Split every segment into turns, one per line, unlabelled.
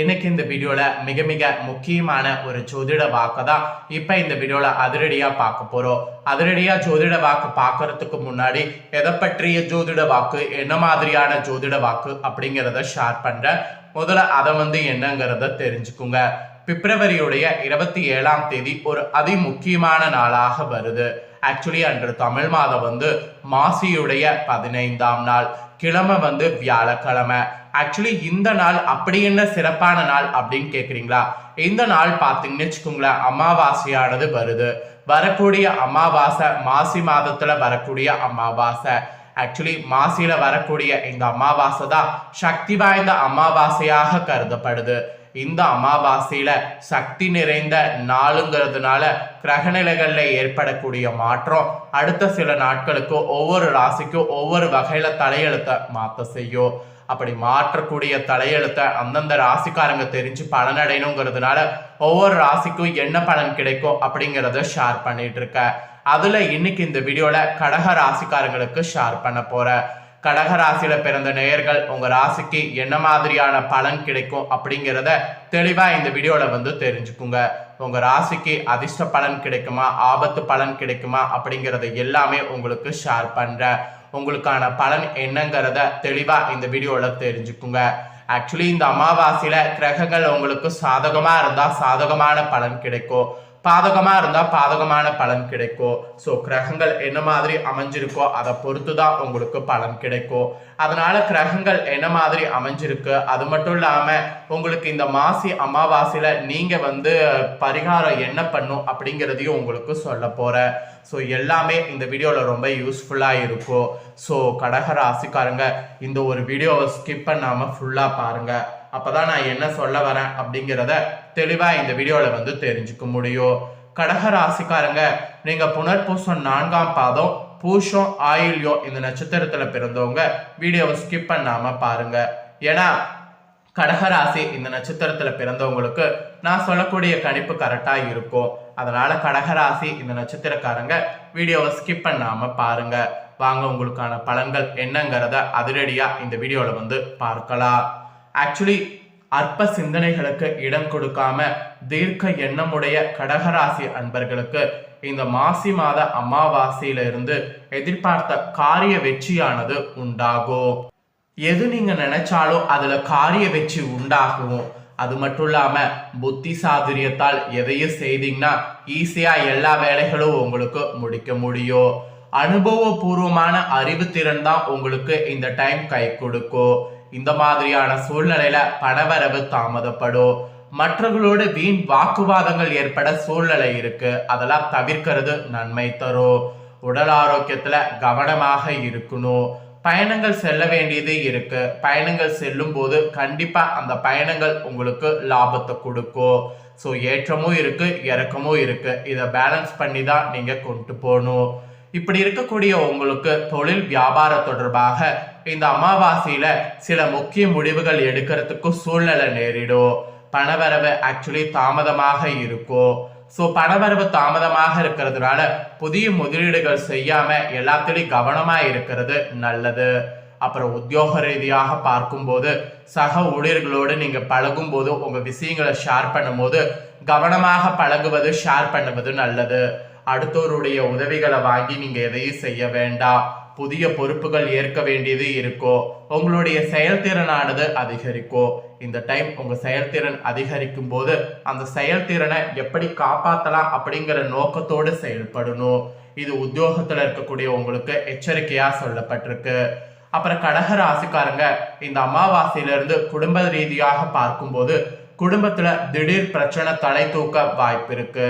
இன்னைக்கு இந்த வீடியோல மிக மிக முக்கியமான ஒரு ஜோதிட வாக்கு தான் இப்ப இந்த வீடியோல அதிரடியா பார்க்க போறோம். அதிரடியா ஜோதிட வாக்கு பார்க்கறதுக்கு முன்னாடி எதை பற்றிய ஜோதிட வாக்கு என்ன மாதிரியான ஜோதிட வாக்கு அப்படிங்கிறத ஷேர் பண்றேன். முதல்ல அதை வந்து என்னங்கிறத தெரிஞ்சுக்குங்க. பிப்ரவரியுடைய இருபத்தி ஏழாம் தேதி ஒரு அதி முக்கியமான நாளாக வருது. ஆக்சுவலி அன்று தமிழ் மாதம் வந்து மாசியுடைய பதினைந்தாம் நாள். கிழமை வந்து வியாழக்கிழமை. ஆக்சுவலி இந்த நாள் அப்படி என்ன சிறப்பான நாள் அப்படின்னு கேட்குறீங்களா இந்த நாள் பார்த்தீங்கன்னு வச்சுக்கோங்களேன் அமாவாசையானது வருது. வரக்கூடிய அமாவாசை மாசி மாதத்துல வரக்கூடிய அமாவாசை. ஆக்சுவலி மாசியில வரக்கூடிய இந்த அமாவாசை தான் சக்தி வாய்ந்த அமாவாசையாக கருதப்படுது. இந்த அமாவாசையில சக்தி நிறைந்த நாளுங்கிறதுனால கிரகநிலைகளில் ஏற்படக்கூடிய மாற்றம் அடுத்த சில நாட்களுக்கு ஒவ்வொரு ராசிக்கும் ஒவ்வொரு வகையில தலையெழுத்தை மாத்த செய்யும். அப்படி மாற்றக்கூடிய தலையெழுத்தை அந்தந்த ராசிக்காரங்க தெரிஞ்சு பலனடையணுங்கிறதுனால ஒவ்வொரு ராசிக்கும் என்ன பலன் கிடைக்கும் அப்படிங்கிறத ஷேர் பண்ணிட்டு இருக்க. அதுல இன்னைக்கு இந்த வீடியோல கடக ராசிக்காரங்களுக்கு ஷேர் பண்ண போறேன். கடக ராசியில பிறந்த நேயர்கள் உங்க ராசிக்கு என்ன மாதிரியான பலன் கிடைக்கும் அப்படிங்கிறத தெளிவா இந்த வீடியோல வந்து தெரிஞ்சுக்குங்க. உங்க ராசிக்கு அதிர்ஷ்ட பலன் கிடைக்குமா ஆபத்து பலன் கிடைக்குமா அப்படிங்கிறத எல்லாமே உங்களுக்கு ஷேர் பண்றேன். உங்களுக்கான பலன் என்னங்கிறத தெளிவா இந்த வீடியோல தெரிஞ்சுக்குங்க. ஆக்சுவலி இந்த அமாவாசையில கிரகங்கள் உங்களுக்கு சாதகமா இருந்தா சாதகமான பலன் கிடைக்கும். பாதகமா இருந்தா பாதகமான பலன் கிடைக்கும். ஸோ கிரகங்கள் என்ன மாதிரி அமைஞ்சிருக்கோ அதை பொறுத்து தான் உங்களுக்கு பலன் கிடைக்கும். அதனால கிரகங்கள் என்ன மாதிரி அமைஞ்சிருக்கு அது மட்டும் இல்லாம உங்களுக்கு இந்த மாசி அமாவாசையில நீங்க வந்து பரிகாரம் என்ன பண்ணும் அப்படிங்கிறதையும் உங்களுக்கு சொல்ல போறேன். ஸோ எல்லாமே இந்த வீடியோவில் ரொம்ப யூஸ்ஃபுல்லாக இருக்கும். ஸோ கடக ராசிக்காரங்க இந்த ஒரு வீடியோவை ஸ்கிப் பண்ணாமல் ஃபுல்லாக பாருங்கள் அப்போ தான் நான் என்ன சொல்ல வரேன் அப்படிங்கிறத தெளிவாக இந்த வீடியோவில் வந்து தெரிஞ்சுக்க முடியும். கடக ராசிக்காரங்க நீங்கள் புனர்பூசம் நான்காம் பாதம் பூஷம் ஆயில்யம் இந்த நட்சத்திரத்தில் பிறந்தவங்க வீடியோவை ஸ்கிப் பண்ணாமல் பாருங்க. ஏன்னா கடகராசி இந்த நட்சத்திரத்தில் பிறந்தவங்களுக்கு நான் சொல்லக்கூடிய கணிப்பு கரெக்டாக இருக்கும். அதனால கடகராசி இந்த நட்சத்திரக்காரங்க வீடியோவை ஸ்கிப் பண்ணாம பாருங்க. வாங்க உங்களுக்கான பலன்கள் என்னங்கிறத அதிரடியா இந்த வீடியோல வந்து பார்க்கலாம். ஆக்சுவலி அற்ப சிந்தனைகளுக்கு இடம் கொடுக்காம தீர்க்க எண்ணமுடைய கடகராசி அன்பர்களுக்கு இந்த மாசி மாத அமாவாசையிலிருந்து எதிர்பார்த்த காரிய வெற்றியானது உண்டாகும். எது நீங்க நினைச்சாலும் அதுல காரிய வெற்றி உண்டாகும். அது மட்டும் இல்லாம புத்தி சாதுரியத்தால் எதையும் செய்தீங்கன்னா ஈஸியா எல்லா வேலைகளும் உங்களுக்கு முடிக்க முடியும். அனுபவபூர்வமான அறிவுத்திறன் தான் உங்களுக்கு இந்த டைம் கை கொடுக்கும். இந்த மாதிரியான சூழ்நிலையில பணவரவு தாமதப்படும். மற்றவர்களோட வீண் வாக்குவாதங்கள் ஏற்பட சூழ்நிலை இருக்கு. அதெல்லாம் தவிர்க்கிறது நன்மை தரும். உடல் ஆரோக்கியத்துல கவனமாக இருக்கணும். பயணங்கள் செல்ல வேண்டியது இருக்கு. பயணங்கள் செல்லும் போது கண்டிப்பா அந்த பயணங்கள் உங்களுக்கு லாபத்தை கொடுக்கும். ஸோ ஏற்றமும் இருக்கு இறக்கமும் இருக்கு. இதை பேலன்ஸ் பண்ணி தான் நீங்க கொண்டு போகணும். இப்படி இருக்கக்கூடிய உங்களுக்கு தொழில் வியாபார தொடர்பாக இந்த அமாவாசையில சில முக்கிய முடிவுகள் எடுக்கிறதுக்கு சூழ்நிலை நேரிடும். பணவரவு ஆக்சுவலி தாமதமாக இருக்கும். ஸோ பணவரவு தாமதமாக இருக்கிறதுனால புதிய முதலீடுகள் செய்யாம எல்லாத்துலேயும் கவனமா இருக்கிறது நல்லது. அப்புறம் உத்தியோக ரீதியாக பார்க்கும்போது சக ஊழியர்களோடு நீங்க பழகும் போது உங்க விஷயங்களை ஷேர் பண்ணும்போது கவனமாக பழகுவது ஷேர் பண்ணுவது நல்லது. அடுத்தோருடைய உதவிகளை வாங்கி நீங்க எதையும் செய்ய வேண்டாம். புதிய பொறுப்புகள் ஏற்க வேண்டியது இருக்கோ உங்களுடைய செயல்திறனானது அதிகரிக்கும் இந்த டைம் உங்கள் செயல்திறன் அதிகரிக்கும் போது அந்த செயல்திறனை எப்படி காப்பாற்றலாம் அப்படிங்கிற நோக்கத்தோடு செயல்படணும். இது உத்தியோகத்தில் இருக்கக்கூடிய உங்களுக்கு எச்சரிக்கையாக சொல்லப்பட்டிருக்கு. அப்புறம் கடக ராசிக்காரங்க இந்த அமாவாசையிலிருந்து குடும்ப ரீதியாக பார்க்கும்போது குடும்பத்துல திடீர் பிரச்சனை தலை தூக்க வாய்ப்பு இருக்கு.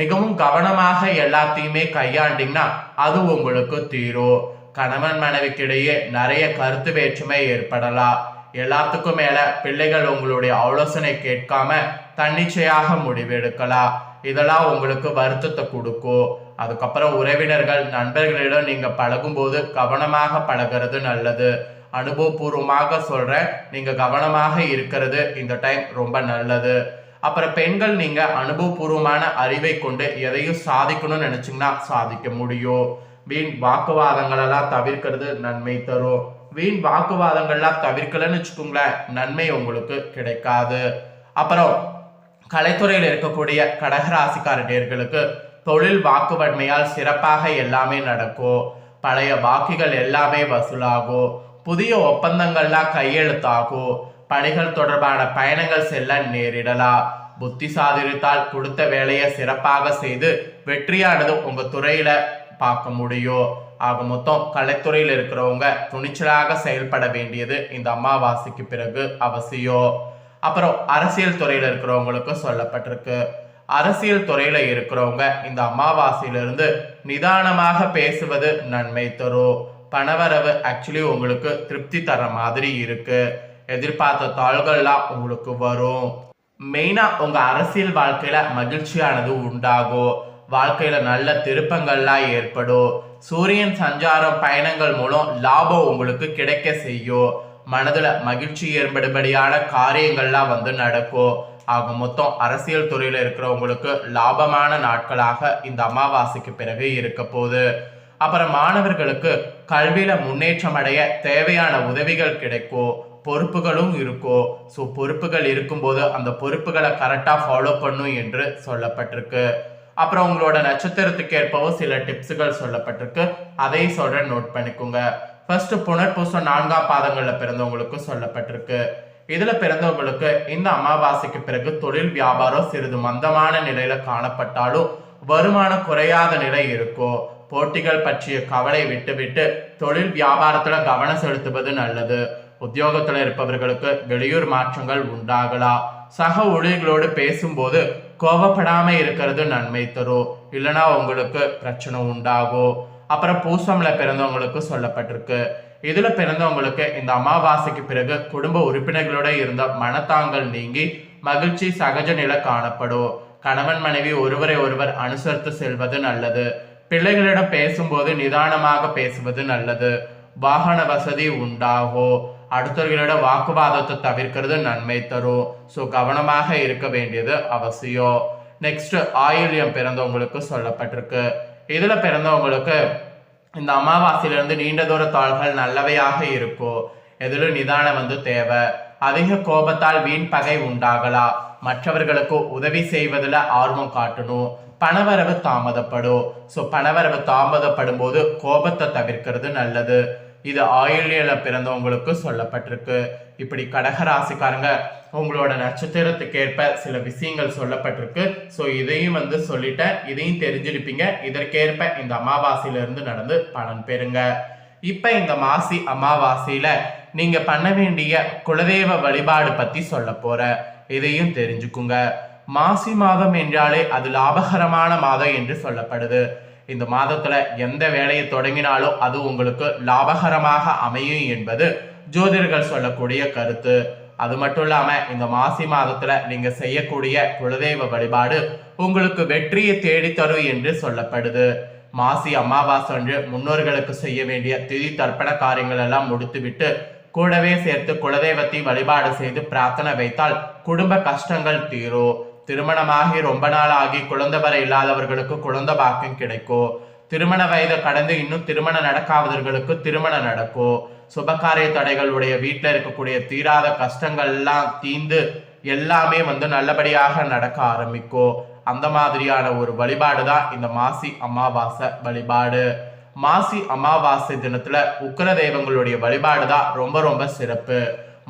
மிகவும் கவனமாக எல்லாத்தையுமே கையாண்டிங்கன்னா அது உங்களுக்கு தீரும். கணவன் மனைவிக்கிடையே நிறைய கருத்து வேற்றுமை ஏற்படலாம். எல்லாத்துக்கும் மேல பிள்ளைகள் உங்களுடைய ஆலோசனை கேட்காம தன்னிச்சையாக முடிவெடுக்கலாம். இதெல்லாம் உங்களுக்கு வருத்தத்தை கொடுக்கும். அதுக்கப்புறம் உறவினர்கள் நண்பர்களிடம் நீங்க பழகும்போது கவனமாக பழகிறது நல்லது. அனுபவபூர்வமாக சொல்றேன் நீங்க கவனமாக இருக்கிறது இந்த டைம் ரொம்ப நல்லது. அப்புறம் பெண்கள் நீங்க அனுபவபூர்வமான அறிவை கொண்டு எதையும் சாதிக்கணும்னு நினைச்சீங்கன்னா சாதிக்க முடியும். வீண் வாக்குவாதங்களெல்லாம் தவிர்க்கிறது நன்மை தரும். வீண் வாக்குவாதங்கள்லாம் தவிர்க்கலன்னு வச்சுக்கோங்களேன். நன்மை உங்களுக்கு கிடைக்காது. அப்புறம் கலைத்துறையில் இருக்கக்கூடிய கடகராசிக்கார நேர்களுக்கு தொழில் வாக்குவன்மையால் சிறப்பாக எல்லாமே நடக்கும். பழைய பாக்கிகள் எல்லாமே வசூலாகும். புதிய ஒப்பந்தங்கள்லாம் கையெழுத்தாகும். பணிகள் தொடர்பான பயணங்கள் செல்ல நேரிடலாம். புத்தி சாதித்தால் கொடுத்த வேலையை சிறப்பாக செய்து வெற்றியானது உங்க துறையில பார்க்க முடியும். ஆக மொத்தம் கலைத்துறையில் இருக்கிறவங்க துணிச்சலாக செயல்பட வேண்டியது இந்த அமாவாசைக்கு பிறகு அவசியம். அப்புறம் அரசியல் துறையில் இருக்கிறவங்களுக்கு சொல்லப்பட்டிருக்கு. அரசியல் துறையில இருக்கிறவங்க இந்த அமாவாசையிலிருந்து நிதானமாக பேசுவது நன்மை தரும் பணவரவு ஆக்சுவலி உங்களுக்கு திருப்தி தர மாதிரி இருக்கு. எதிர்பார்த்த தாள்கள்லாம் உங்களுக்கு வரும். மெயினா உங்க அரசியல் வாழ்க்கையில மகிழ்ச்சியானது உண்டாகும். வாழ்க்கையில நல்ல திருப்பங்கள்லாம் ஏற்படும். சூரியன் சஞ்சாரம் பயணங்கள் மூலம் லாபம் உங்களுக்கு கிடைக்க செய்யும். மனதுல மகிழ்ச்சி ஏற்படும்படியான காரியங்கள்லாம் வந்து நடக்கும். ஆக மொத்தம் அரசியல் துறையில இருக்கிறவங்களுக்கு லாபமான நாட்களாக இந்த அமாவாசைக்கு பிறகு இருக்க போகுது. அப்புறம் மாணவர்களுக்கு கல்வியில முன்னேற்றம் அடைய தேவையான உதவிகள் கிடைக்கும். பொறுப்புகளும் இருக்கும். ஸோ பொறுப்புகள் இருக்கும்போது அந்த பொறுப்புகளை கரெக்டாக ஃபாலோ பண்ணும் என்று சொல்லப்பட்டிருக்கு. அப்புறம் உங்களோட நட்சத்திரத்துக்கு ஏற்பவும் சில டிப்ஸுகள் சொல்லப்பட்டிருக்கு. அதை சொல்ற நோட் பண்ணிக்கோங்க. ஃபர்ஸ்ட் புனர்பூசம் நான்காம் பாதங்கள்ல பிறந்தவங்களுக்கு சொல்லப்பட்டிருக்கு. இதுல பிறந்தவங்களுக்கு இந்த அமாவாசைக்கு பிறகு தொழில் வியாபாரம் சிறிது மந்தமான நிலையில காணப்பட்டாலும் வருமானம் குறையாத நிலை இருக்கும் போட்டிகள் பற்றிய கவலை விட்டுவிட்டு தொழில் வியாபாரத்துல கவனம் செலுத்துவது நல்லது. உத்தியோகத்துல இருப்பவர்களுக்கு வெளியூர் மாற்றங்கள் உண்டாகலாம். சக ஊழியர்களோடு பேசும்போது கோவப்படாமல் இருக்கிறது நன்மை தரும் இல்லைன்னா உங்களுக்கு பிரச்சனை உண்டாகும் அப்புறம் பூசம்ல பிறந்தவங்களுக்கு சொல்லப்பட்டிருக்கு. இதுல பிறந்தவங்களுக்கு இந்த அமாவாசைக்கு பிறகு குடும்ப உறுப்பினர்களோட இருந்த மனத்தாங்கள் நீங்கி மகிழ்ச்சி சகஜ நிலை காணப்படும் கணவன் மனைவி ஒருவரை ஒருவர் அனுசரித்து செல்வது நல்லது. பிள்ளைகளிடம் பேசும்போது நிதானமாக பேசுவது நல்லது. வாகன வசதி உண்டாகும் அடுத்தவர்களோட வாக்குவாதத்தை தவிர்க்கிறது நன்மை தரும். ஸோ கவனமாக இருக்க வேண்டியது அவசியம். நெக்ஸ்ட் ஆயுள்யம் பிறந்தவங்களுக்கு சொல்லப்பட்டிருக்கு. இதில் பிறந்தவங்களுக்கு இந்த அமாவாசையிலிருந்து நீண்ட தூர தாள்கள் நல்லவையாக இருக்கும். எதிலும் நிதானம் வந்து தேவை. அதிக கோபத்தால் வீண் பகை உண்டாகலாம் மற்றவர்களுக்கு உதவி செய்வதில் ஆர்வம் காட்டணும். பணவரவு தாமதப்படும். ஸோ பணவரவு தாமதப்படும் போது கோபத்தை தவிர்க்கிறது நல்லது. இது ஆயுள்யில பிறந்தவங்களுக்கு சொல்லப்பட்டிருக்கு. இப்படி கடகராசிக்காரங்க உங்களோட நட்சத்திரத்துக்கு ஏற்ப சில விஷயங்கள் சொல்லப்பட்டிருக்கு. ஸோ இதையும் வந்து சொல்லிட்டேன். இதையும் தெரிஞ்சிருப்பீங்க. இதற்கேற்ப இந்த அமாவாசையிலிருந்து நடந்து பலன் பெறுங்க. இப்போ இந்த மாசி அமாவாசையில நீங்கள் பண்ண வேண்டிய குலதெய்வ வழிபாடு பற்றி சொல்ல போற. இதையும் தெரிஞ்சுக்குங்க. மாசி மாதம் என்றாலே அது லாபகரமான மாதம் என்று சொல்லப்படுது. இந்த மாதத்துல எந்த வேலையை தொடங்கினாலும் அது உங்களுக்கு லாபகரமாக அமையும் என்பது ஜோதிடர்கள் சொல்லக்கூடிய கருத்து. அது மட்டும் இல்லாம இந்த மாசி மாதத்துல நீங்க செய்யக்கூடிய குலதெய்வ வழிபாடு உங்களுக்கு வெற்றியை தேடித்தரும் என்று சொல்லப்படுது. மாசி அமாவாசை அன்று முன்னோர்களுக்கு செய்ய வேண்டிய திதி தர்ப்பண காரியங்கள் எல்லாம் முடித்துவிட்டு கூடவே சேர்த்து குலதெய்வத்தை வழிபாடு செய்து பிரார்த்தனை வைத்தால் குடும்ப கஷ்டங்கள் தீரும். திருமணமாகி ரொம்ப நாள் ஆகி குழந்தை வர இல்லாதவர்களுக்கு குழந்தை பாக்கியம் கிடைக்கும். திருமண வயதை கடந்து இன்னும் திருமணம் நடக்காதவர்களுக்கு திருமணம் நடக்கும் சுபகாரிய தடைகளுடைய வீட்டில் இருக்கக்கூடிய தீராத கஷ்டங்கள் எல்லாம் தீந்து எல்லாமே வந்து நல்லபடியாக நடக்க ஆரம்பிக்கும். அந்த மாதிரியான ஒரு வழிபாடு தான் இந்த மாசி அமாவாசை வழிபாடு. மாசி அமாவாசை தினத்துல உக்கர தெய்வங்களுடைய வழிபாடு தான் ரொம்ப ரொம்ப சிறப்பு.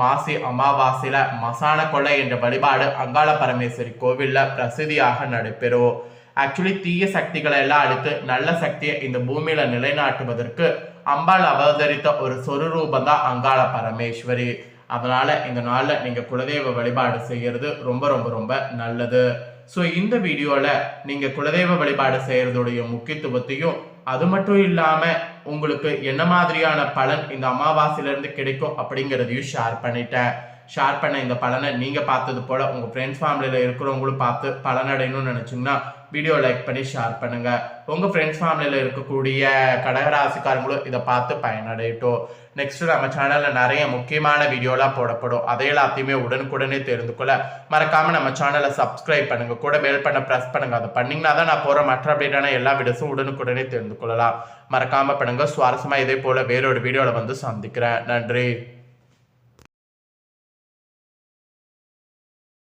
மாசி அமாவாசையில மசான கொலை என்ற வழிபாடு அங்காள பரமேஸ்வரி கோவில்ல பிரசித்தியாக நடைபெறும். ஆக்சுவலி தீய சக்திகளை எல்லாம் அழித்து நல்ல சக்தியை இந்த பூமியில நிலைநாட்டுவதற்கு அம்பாள் அவதரித்த ஒரு சொருரூபம் தான் அங்காள பரமேஸ்வரி. அதனால இந்த நாள்ல நீங்க குலதெய்வ வழிபாடு செய்யறது ரொம்ப ரொம்ப ரொம்ப நல்லது. ஸோ இந்த வீடியோவில் நீங்கள் குலதெய்வ வழிபாடு செய்கிறதுடைய முக்கியத்துவத்தையும் அது மட்டும் இல்லாம உங்களுக்கு என்ன மாதிரியான பலன் இந்த அமாவாசையில இருந்து கிடைக்கும் அப்படிங்கிறதையும் ஷேர் பண்ணிட்டேன். ஷேர் பண்ண இந்த பலனை நீங்க பார்த்தது போல உங்க ஃப்ரெண்ட்ஸ் ஃபேமிலியில இருக்கிறவங்களும் பார்த்து பலனடையணும்னு நினைச்சீங்கன்னா வீடியோ லைக் பண்ணி ஷேர் பண்ணுங்க. உங்க ஃப்ரெண்ட்ஸ் ஃபேமிலியில இருக்கக்கூடிய கடகராசிக்காரங்களும் இதை பார்த்து பயனடையட்டும். நெக்ஸ்ட் நம்ம சேனல்ல நிறைய முக்கியமான வீடியோலாம் போடப்படும். அதை எல்லாத்தையுமே உடனுக்குடனே தெரிந்து கொள்ள மறக்காம நம்ம சேனலை சப்ஸ்கிரைப் பண்ணுங்க. கூட பெல் பண்ண ப்ரெஸ் பண்ணுங்க. அதை பண்ணீங்கன்னா தான் நான் போற மற்ற அப்டேட்டான எல்லா வீடியோஸும் உடனுக்குடனே தெரிந்து கொள்ளலாம். மறக்காம பண்ணுங்க. சுவாரஸ்யமா இதே போல வேறொரு வீடியோல வந்து சந்திக்கிறேன். நன்றி.